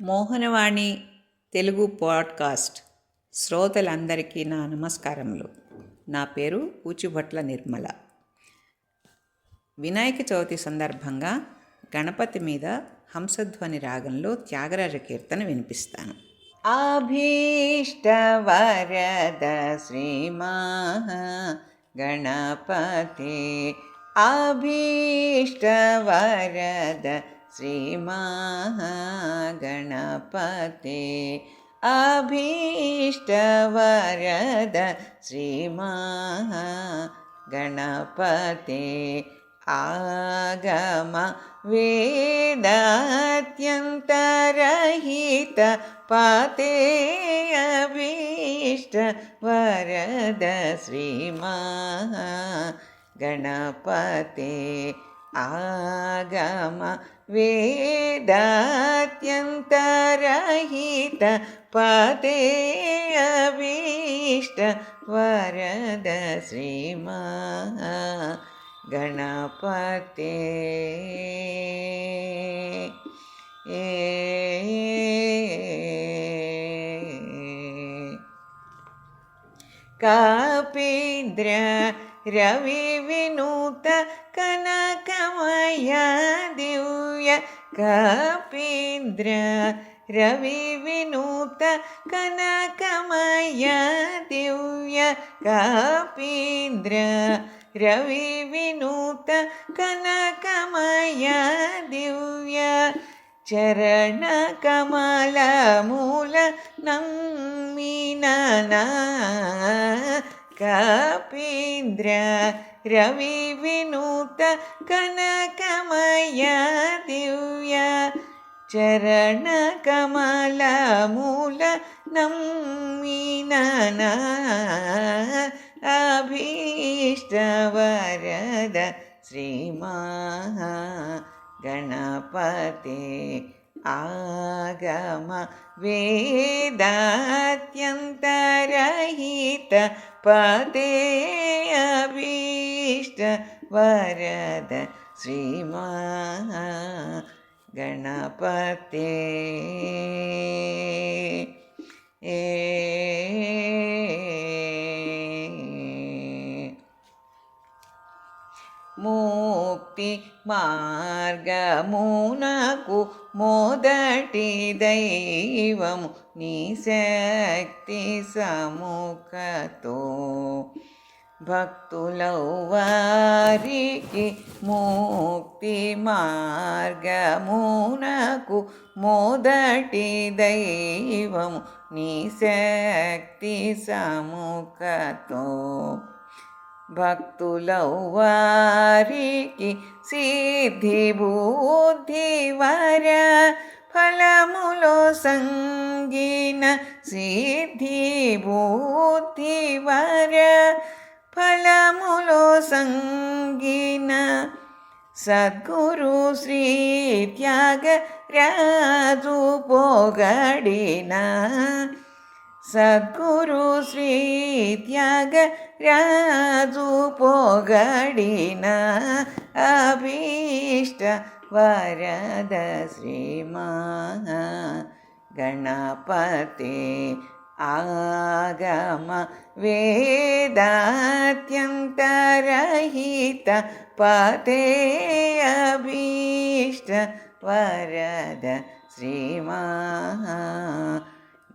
Mohanavani Telugu podcast శ్రోతలందరికీ నా నమస్కారములు. నా పేరు ఊచిభట్ల నిర్మల. వినాయక చవితి సందర్భంగా గణపతి మీద హంసధ్వని రాగంలో త్యాగరాజ కీర్తన వినిపిస్తాను. అభీష్ట వరద గణపతి అభీష్ట श्रीमाः अभीष्टवरद अभीष्ट श्रीमाः गणपते आगम वेदात्यन्तरहित पते अभीष्ट वरद श्रीमाः गणपते आगम वेदात्यन्तरहित पदे अभीष्ट वरद श्रीमा गणपते ए कापीन्द्र रविविनूत कनक కనకమయ దివ్య కపీంద్ర రవి వినూత కనకమయ దివ్య కపీంద్ర రవి వినూత కనకమయ దివ్య చరణ కమల पीन्द्र रविनुत गणकमया दिव्या चरणकमलमूलनं मीनाभीष्टवरद श्रीमाः गणपते आगम वेदात्यन्तरहित പദേയഭീഷ്ട വരദ ശ്രീമാ ഗണപത്തെ ഏ ముక్తి మార్గమునకు మొదటి దైవము నీ శక్తి సముఖతో. భక్తులౌ వారికి ముక్తి మార్గమునకు మొదటి దైవము నీ శక్తి సముఖతో. భక్తులౌ వారికి సిద్ధి బుద్ధి వర ఫలములో సంగీన సిద్ధి బుద్ధి వర ఫలములో సంగీన సద్గురు శ్రీ త్యాగ రాజు పోగడిన सद्गुरुश्रीत्यागराजुपोगडिन अभीष्ट वरद श्रीमाः गणपते आगम वेदात्यन्तरहित पते अभीष्ट वरद श्रीमा